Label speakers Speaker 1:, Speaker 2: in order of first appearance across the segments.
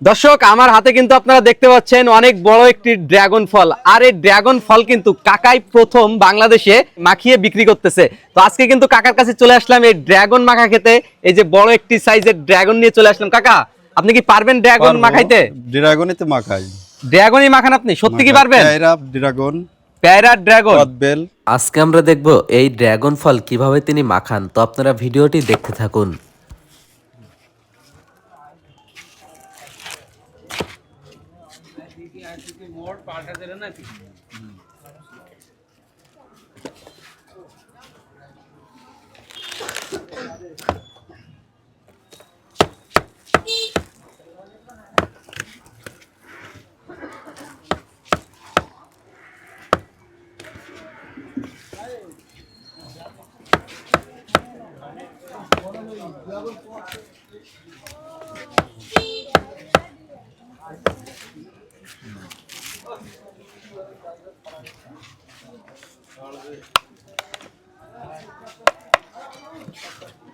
Speaker 1: দর্শক আমার হাতে কিন্তু আপনারা দেখতে পাচ্ছেন অনেক বড় একটি ড্রাগন ফল। আর এই ড্রাগন ফল কিন্তু কাকাই প্রথম বাংলাদেশে মাখিয়ে বিক্রি করতেছে। তো আজকে কিন্তু কাকার কাছে চলে আসলাম এই ড্রাগন মাখা খেতে। এই যে বড় একটি সাইজের ড্রাগন নিয়ে চলে আসলাম। কাকা আপনি কি পারবেন ড্রাগন মাখাইতে?
Speaker 2: ড্রাগনই তো মাখাই।
Speaker 1: ড্রাগনই মাখান আপনি? সত্যি কি পারবেন?
Speaker 2: পেয়ারা, ড্রাগন।
Speaker 1: প্যারা ড্রাগন।
Speaker 2: কদবেল
Speaker 3: আজকে আমরা দেখব এই ড্রাগন ফল কীভাবে তিনি মাখান। তো আপনারা ভিডিওটি দেখতে থাকুন। কি মোট পাল্টা দিলে নাকি Thank you. Thank you.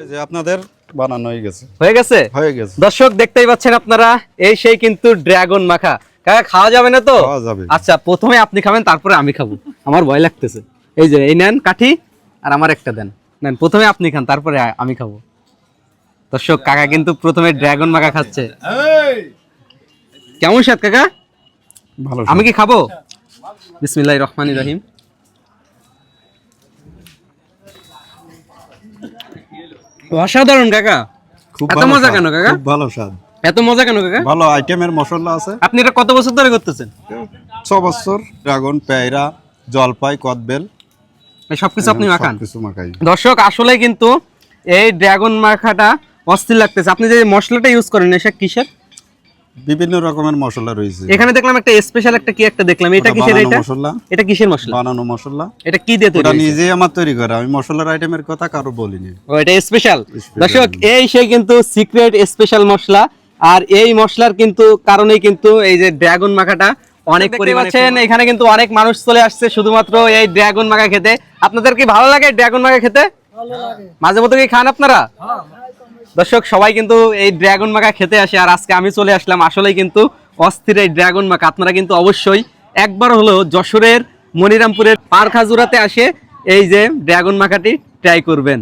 Speaker 2: এই যে আপনাদের বানানো হয়ে গেছে।
Speaker 1: হয়ে গেছে?
Speaker 2: হয়ে গেছে।
Speaker 1: দর্শক দেখতেই পাচ্ছেন আপনারা এই সেই কিন্তু ড্রাগন মাখা। কাকা খাওয়া যাবে না তো?
Speaker 2: খাওয়া যাবে।
Speaker 1: আচ্ছা প্রথমে আপনি খাবেন তারপরে আমি খাব। আমার ভয় লাগতেছে। এই যে এই নেন কাঠি আর আমার একটা দেন। নেন প্রথমে আপনি খান তারপরে আমি খাব। দর্শক কাকা কিন্তু প্রথমে ড্রাগন মাখা খাচ্ছে। কেমন স্বাদ কাকা?
Speaker 2: ভালো
Speaker 1: আমি কি খাব? বিসমিল্লাহ রহমান রহিম। অসাধারণ কাকা।
Speaker 2: খুব
Speaker 1: এত মজা কেন কাকা?
Speaker 2: খুব ভালো স্বাদ।
Speaker 1: এত মজা কেন কাকা?
Speaker 2: ভালো আইটেমের মশলা আছে।
Speaker 1: আপনি এটা কত বছর ধরে করতেছেন?
Speaker 2: ছ বছর ড্রাগন পেয়ারা জলপাই কদবেল।
Speaker 1: এই সবকিছু আপনি মাখান?
Speaker 2: কিছু মাখাই।
Speaker 1: দর্শক আসলে কিন্তু এই ড্রাগন মাখাটা অস্থির লাগতেছে। আপনি যে মশলাটা ইউজ করেন এটা কিসের?
Speaker 2: বিভিন্ন রকমের মশলা রয়েছে।
Speaker 1: এখানে দেখলাম একটা স্পেশাল একটা কি একটা দেখলাম। এটা কিসের এটা?
Speaker 2: মশলা।
Speaker 1: এটা কিসের মশলা?
Speaker 2: বানানো মশলা।
Speaker 1: এটা কি দিয়ে তৈরি?
Speaker 2: নিজেই আমার তৈরি করা। আমি মশলার আইটেমের কথা কারও বলিনি।
Speaker 1: ও এটা স্পেশাল দর্শক এই সেই কিন্তু সিক্রেট স্পেশাল মশলা। আর এই মশলার কিন্তু কারণেই কিন্তু এই যে ড্রাগন মাখাটা অনেক পরিমাণে এখানে কিন্তু অনেক মানুষ চলে আসছে শুধুমাত্র এই ড্রাগন মাখা খেতে। আপনাদের কি ভালো লাগে ড্রাগন মাখা খেতে? মাঝে মধ্যে কি খান আপনারা? দর্শক, সবাই কিন্তু এই ড্রাগন মাখা খেতে আসে আর আজকে আমি চলে আসলাম। আসলেই কিন্তু অস্থির এই ড্রাগন মাখা। আপনারা কিন্তু অবশ্যই একবার হলো যশোরের মনিরামপুরের পার খাজুরাতে আসে এই যে ড্রাগন মাখাটি ট্রাই করবেন।